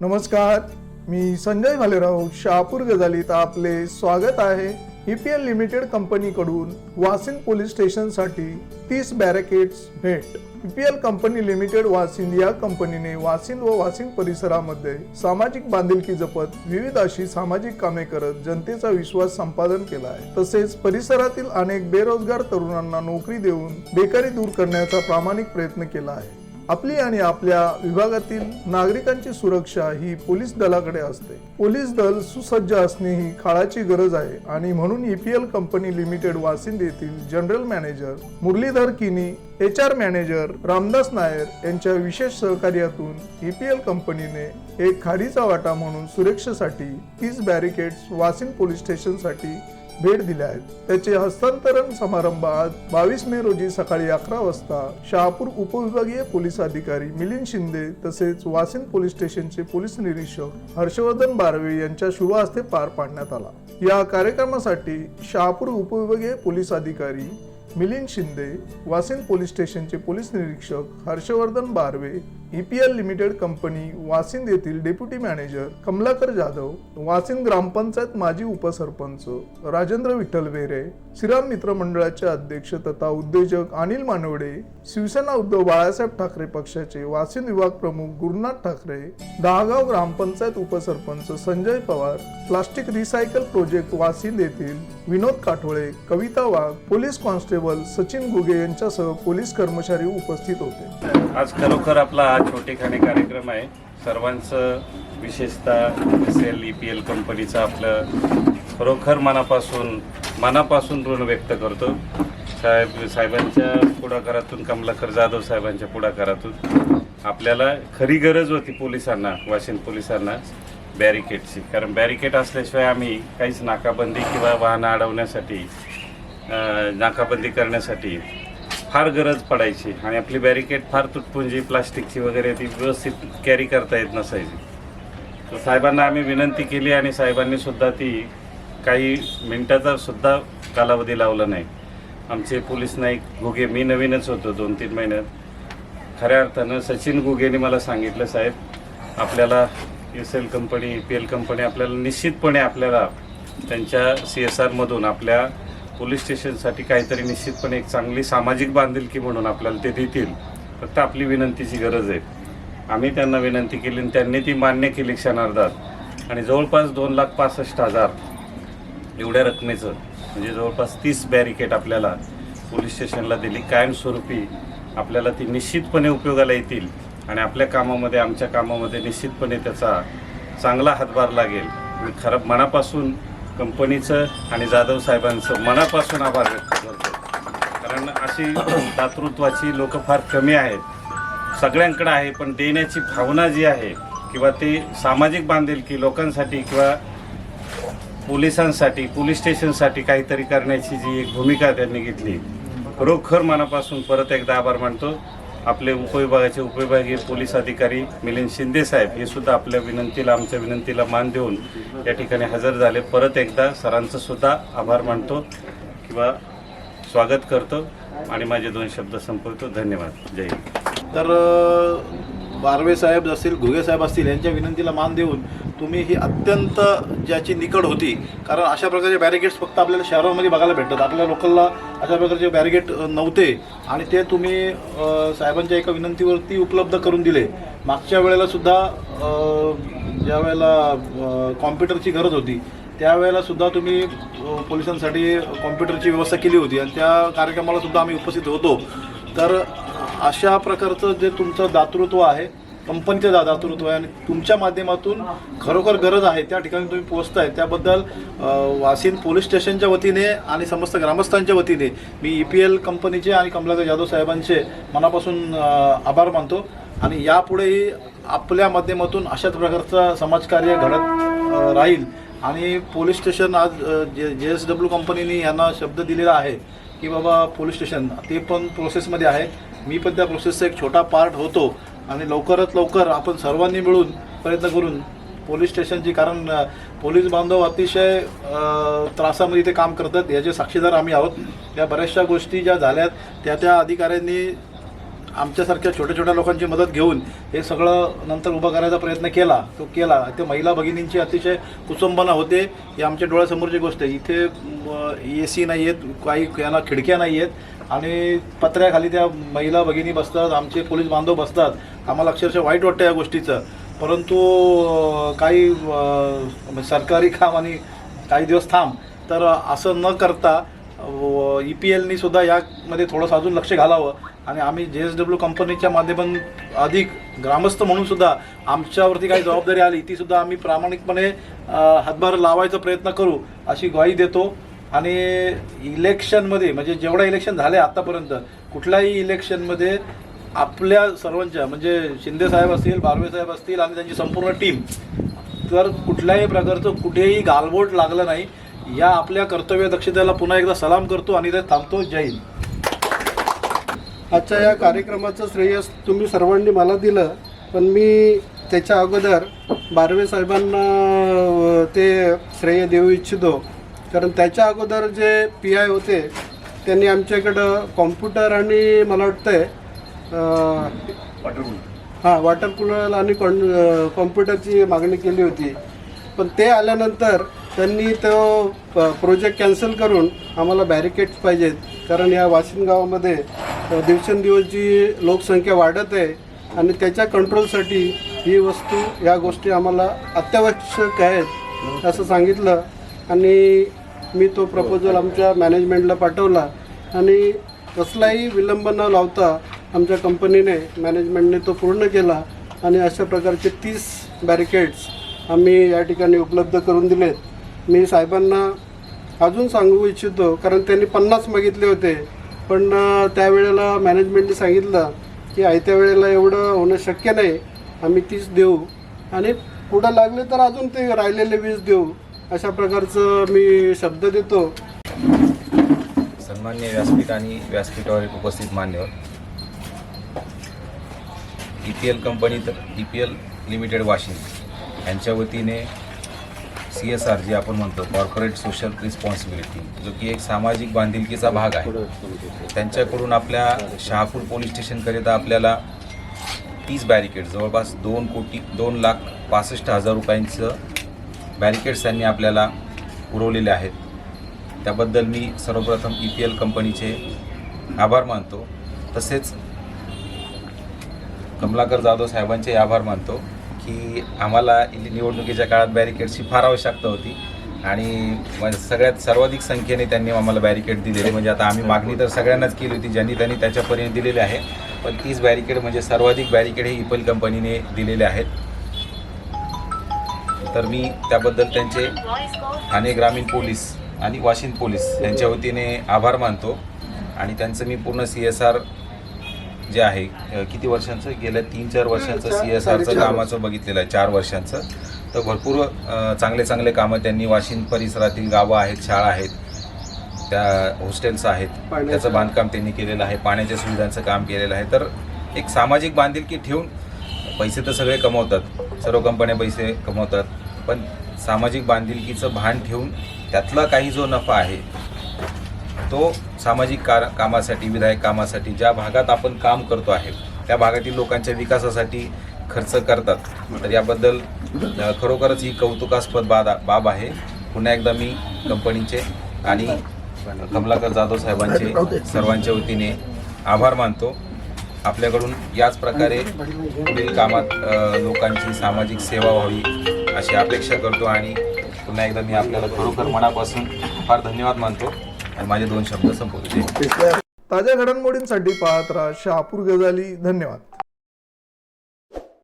नमस्कार मी संजय भालेराव शहापूर गजालीत आपले स्वागत आहे. ई पी एल लिमिटेड कंपनीकडून वासिन पोलीस स्टेशनसाठी तीस बॅरेकेट्स भेट. E P L company limited Vasind या कंपनीने वासिन व वासिन परिसरामध्ये सामाजिक बांधिलकी जपत विविध अशी सामाजिक कामे करत जनतेचा विश्वास संपादन केला आहे. तसेच परिसरातील अनेक बेरोजगार तरुणांना नोकरी देऊन बेकारी दूर करण्याचा प्रामाणिक प्रयत्न केला आहे. आपली आणि आपल्या विभागातील नागरिकांची सुरक्षा ही पोलीस दलाकडे असते. पोलीस दल सुसज्ज असणे ही काळाची गरज आहे आणि म्हणून ईपीएल कंपनी लिमिटेड वासिंद येथील general manager Muralidhar Kini H R manager Ramdas Nair यांच्या विशेष सहकार्यातून ईपीएल कंपनीने एक खाडीचा वाटा म्हणून सुरक्षेसाठी तीस बॅरिकेड्स वासिंद पोलीस स्टेशनसाठी भेट दिल्या आहेत. त्याचे हस्तांतरण समारंभात बावीस मे रोजी सकाळी अकरा वाजता शहापूर उपविभागीय पोलीस अधिकारी मिलिंद शिंदे तसेच वासिन पोलीस स्टेशनचे पोलीस निरीक्षक हर्षवर्धन बारवे यांच्या शुभ हस्ते पार पाडण्यात आला. या कार्यक्रमासाठी शहापूर उपविभागीय पोलीस अधिकारी मिलिंद शिंदे वासिन पोलीस स्टेशनचे पोलीस निरीक्षक Harshvardhan Barve EPL limited company Vasind येथील डेप्युटी मॅनेजर कमलाकर जाधव वासिंद ग्रामपंचायत माजी उपसरपंच राजेंद्र विठ्ठल वेरे श्रीराम मित्र मंडळाचे अध्यक्ष तथा उद्योजक अनिल मानवडे शिवसेना उद्धव बाळासाहेब ठाकरे पक्षाचे वासिंद विभाग प्रमुख गुरुनाथ ठाकरे दहागाव ग्रामपंचायत उपसरपंच Sanjay Pawar plastic recycle project Vasind येथील विनोद काठोळे कविता वाघ पोलीस कॉन्स्टेबल सचिन गुगे यांच्यासह पोलीस कर्मचारी उपस्थित होते. आज खरोखर आपला हा छोटेखानी कार्यक्रम आहे. सर्वांचं विशेषतः S L E P L कंपनीचं आपलं खरोखर मनापासून मनापासून ऋण व्यक्त करतो. साहेब साहेबांच्या पुढाकारातून कमलाकर जाधव साहेबांच्या पुढाकारातून आपल्याला खरी गरज होती पोलिसांना वाशिम पोलिसांना बॅरिकेडची कारण बॅरिकेड असल्याशिवाय आम्ही काहीच नाकाबंदी किंवा वाहनं अडवण्यासाठी नाकाबंदी करण्यासाठी फार गरज पडायची आणि आपली बॅरिकेड फार तुटपुंजी प्लास्टिकची वगैरे ती व्यवस्थित कॅरी करता येत नसायची. तर साहेबांना आम्ही विनंती केली आणि साहेबांनी सुद्धा ती काही मिनिटाचा सुद्धा कालावधी लावला नाही. आमचे पोलीस नाईक घुगे मी नवीनच होतो दोन तीन महिन्यात. खऱ्या अर्थानं सचिन घुगेने मला सांगितलं साहेब आपल्याला S L company P L company आपल्याला निश्चितपणे आपल्याला त्यांच्या सी एस आरमधून आपल्या पोलीस स्टेशनसाठी काहीतरी निश्चितपणे एक चांगली सामाजिक बांधिलकी म्हणून आपल्याला ते देतील. फक्त आपली विनंतीची गरज आहे. आम्ही त्यांना विनंती केली आणि त्यांनी ती मान्य केली क्षणार्धात. आणि जवळपास दोन लाख पासष्ट हजार एवढ्या रकमेचं म्हणजे जवळपास तीस बॅरिकेड आपल्याला पोलीस स्टेशनला दिली. कायमस्वरूपी आपल्याला ती निश्चितपणे उपयोगाला येतील आणि आपल्या कामामध्ये आमच्या कामामध्ये निश्चितपणे त्याचा चांगला हातभार लागेल. मी खरं मनापासून कंपनीचं आणि जाधव साहेबांचं मनापासून आभार व्यक्त करतो. कारण अशी दातृत्वाची लोक फार कमी आहेत. सगळ्यांकडे आहे पण देण्याची भावना जी आहे किंवा ते सामाजिक बांधील की लोकांसाठी किंवा पोलिसांसाठी पोलीस स्टेशनसाठी काहीतरी करण्याची जी एक भूमिका त्यांनी घेतली खरोखर मनापासून परत एकदा आभार मानतो. आपले उपविभागाचे उपविभागीय पोलीस अधिकारी मिलिंद शिंदे साहेब हे सुद्धा आपल्या विनंतीला आमच्या विनंतीला मान देऊन या ठिकाणी हजर झाले. परत एकदा सरांचं सुद्धा आभार मानतो किंवा स्वागत करतो. आणि माझे दोन शब्द संपवतो. धन्यवाद. जय हिंद. तर बारवे साहेब असतील घुगे साहेब असतील यांच्या विनंतीला मान देऊन तुम्ही ही अत्यंत ज्याची निकड होती कारण अशा प्रकारचे बॅरिगेट्स फक्त आपल्याला शहरामध्ये बघायला भेटतात. आपल्या लोकलला अशा प्रकारचे बॅरिगेट नव्हते. आणि ते तुम्ही साहेबांच्या एका विनंतीवरती उपलब्ध करून दिले. मागच्या वेळेलासुद्धा ज्या वेळेला कॉम्प्युटरची गरज होती त्यावेळेला सुद्धा तुम्ही पोलिसांसाठी कॉम्प्युटरची व्यवस्था केली होती. आणि त्या कार्यक्रमाला सुद्धा आम्ही उपस्थित होतो. तर अशा प्रकारचं जे तुमचं दातृत्व आहे कंपनीचं दा दातृत्व आहे आणि तुमच्या माध्यमातून खरोखर गरज आहे त्या ठिकाणी तुम्ही पोहोचताय. त्याबद्दल वासिन पोलीस स्टेशनच्या वतीने आणि समस्त ग्रामस्थांच्या वतीने मी ई पी एल कंपनीचे आणि कमलाकर जाधव साहेबांचे मनापासून आभार मानतो. आणि यापुढेही आपल्या माध्यमातून अशाच प्रकारचं समाजकार्य घडत राहील. आणि पोलीस स्टेशन आज जे जे एस डब्ल्यू कंपनीने यांना शब्द दिलेला आहे की बाबा पोलीस स्टेशन ते पण प्रोसेसमध्ये आहे. मी पण त्या प्रोसेसचा एक छोटा पार्ट होतो आणि लवकरात लवकर आपण सर्वांनी मिळून प्रयत्न करून पोलीस स्टेशनची कारण पोलीस बांधव अतिशय त्रासामध्ये ते काम करतात. याचे साक्षीदार आम्ही आहोत. या बऱ्याचशा गोष्टी ज्या झाल्यात त्या त्या अधिकाऱ्यांनी आमच्यासारख्या छोट्या छोट्या लोकांची मदत घेऊन हे सगळं नंतर उभं करायचा प्रयत्न केला. तो केला. ते महिला भगिनींची अतिशय कुचंबना होते. ही आमच्या डोळ्यासमोरची गोष्ट आहे. इथे ए सी नाही आहेत काही यांना खिडक्या नाही आहेत आणि पत्र्याखाली त्या महिला भगिनी बसतात आमचे पोलीस बांधव बसतात. आम्हाला अक्षरशः वाईट वाटतं या गोष्टीचं. परंतु काही सरकारी काम आणि काही दिवस थांब. तर असं न करता ई पी एलनी सुद्धा यामध्ये थोडंसं अजून लक्ष घालावं. आणि आम्ही जे एस डब्ल्यू कंपनीच्या माध्यमातून अधिक ग्रामस्थ म्हणून सुद्धा आमच्यावरती काही जबाबदारी आली ती सुद्धा आम्ही प्रामाणिकपणे हातभार लावायचा प्रयत्न करू अशी ग्वाही देतो. आणि इलेक्शनमध्ये म्हणजे जेवढा इलेक्शन झाले आतापर्यंत कुठल्याही इलेक्शनमध्ये आपल्या सर्वांच्या म्हणजे शिंदे साहेब असतील बारवे साहेब असतील आणि त्यांची संपूर्ण टीम तर कुठल्याही प्रकारचं कुठेही गालबोट लागलं नाही. या आपल्या कर्तव्य दक्षतेला पुन्हा एकदा सलाम करतो आणि ते थांबतो. जय हिंद. आजच्या या कार्यक्रमाचं श्रेय तुम्ही सर्वांनी मला दिलं पण मी त्याच्या अगोदर बारवे साहेबांना ते श्रेय देऊ इच्छितो. कारण त्याच्या अगोदर जे पी आय होते त्यांनी आमच्याकडं कॉम्प्युटर आणि मला वाटतंय अ, हां वॉटर कूलर आणि कॉन कॉम्प्युटरची मागणी केली होती. पण ते आल्यानंतर त्यांनी तो प- प्रोजेक्ट कॅन्सल करून आम्हाला बॅरिकेड्स पाहिजेत. कारण या वाशिम गावामध्ये दिवसेंदिवसची दिवसेंदिवस जी लोकसंख्या वाढत आहे आणि त्याच्या कंट्रोलसाठी ही वस्तू या गोष्टी आम्हाला अत्यावश्यक आहेत असं सांगितलं. आणि मी तो प्रपोजल आमच्या मॅनेजमेंटला पाठवला आणि कसलाही विलंब न लावता आमच्या कंपनीने मॅनेजमेंटने तो पूर्ण केला आणि अशा प्रकारचे तीस बॅरिकेड्स आम्ही या ठिकाणी उपलब्ध करून दिलेत. मी साहेबांना अजून सांगू इच्छितो कारण त्यांनी पन्नास मागितले होते. पण त्यावेळेला मॅनेजमेंटने सांगितलं की आयत्या वेळेला एवढं होणं शक्य नाही आम्ही तीस देऊ. आणि पुढं लागले तर अजून ते राहिलेले वीस देऊ. अशा प्रकारचं मी शब्द देतो. सन्मान्य व्यासपीठ आणि व्यासपीठावर उपस्थित मान्यवर. ई पी एल कंपनी तर E P L limited Washim यांच्या वतीने सी एस आर जे आपण म्हणतो कॉर्पोरेट सोशल रिस्पॉन्सिबिलिटी जो की एक सामाजिक बांधिलकीचा भाग आहे. त्यांच्याकडून आपल्या शहापूर पोलीस स्टेशनकरिता आपल्याला तीस बॅरिकेड जवळपास दोन कोटी दोन लाख पासष्ट हजार रुपयांचं बॅरिकेड्स त्यांनी आपल्याला पुरवलेले आहेत. त्याबद्दल मी सर्वप्रथम ई पी एल कंपनीचे आभार मानतो. तसेच कमलाकर जाधव साहेबांचे आभार मानतो की आम्हाला निवडणुकीच्या काळात बॅरिकेडची फार आवश्यकता होती आणि म्हणजे सगळ्यात सर्वाधिक संख्येने त्यांनी आम्हाला बॅरिकेड दिलेले. म्हणजे आता आम्ही मागणी तर सगळ्यांनाच केली होती ज्यांनी त्यांनी त्याच्यापर्यंत दिलेली आहे. पण तीच बॅरिकेड म्हणजे सर्वाधिक बॅरिकेड हे इपल कंपनीने दिलेले आहेत. तर मी त्याबद्दल त्यांचे ठाणे ग्रामीण पोलीस आणि वाशिम पोलीस यांच्या वतीने आभार मानतो. आणि त्यांचं मी पूर्ण सी एस आर जे आहे किती वर्षांचं? गेल्या तीन चार वर्षांचं सी एस आरचं कामाचं बघितलेलं आहे चार वर्षांचं. तर भरपूर चांगले चांगले कामं त्यांनी वाशिम परिसरातील गावं आहेत शाळा आहेत त्या हॉस्टेल्स आहेत त्याचं बांधकाम त्यांनी केलेलं आहे पाण्याच्या सुविधांचं काम केलेलं आहे. तर एक सामाजिक बांधिलकी ठेवून पैसे तर सगळे कमवतात सर्व कंपन्या पैसे कमवतात पण सामाजिक बांधिलकीचं भान ठेवून त्यातला काही जो नफा आहे तो सामाजिक कार कामासाठी विधायक कामासाठी ज्या भागात आपण काम करतो आहे त्या भागातील लोकांच्या विकासासाठी खर्च करतात. तर याबद्दल खरोखरच ही कौतुकास्पद बाद बाब आहे. पुन्हा एकदा मी कंपनीचे आणि कमलाकर जाधव साहेबांचे सर्वांच्या वतीने आभार मानतो. आपल्याकडून याच प्रकारे पुढील कामात लोकांची सामाजिक सेवा व्हावी. अशी अपेक्षा करतो आणि पुन्हा एकदा मी आपल्याला खरोखर मनापासून फार धन्यवाद मानतो आणि माझे दोन शब्द संपवतो. ताज्या घडामोडींसाठी पाहत राहा शहापूर गजाली धन्यवाद.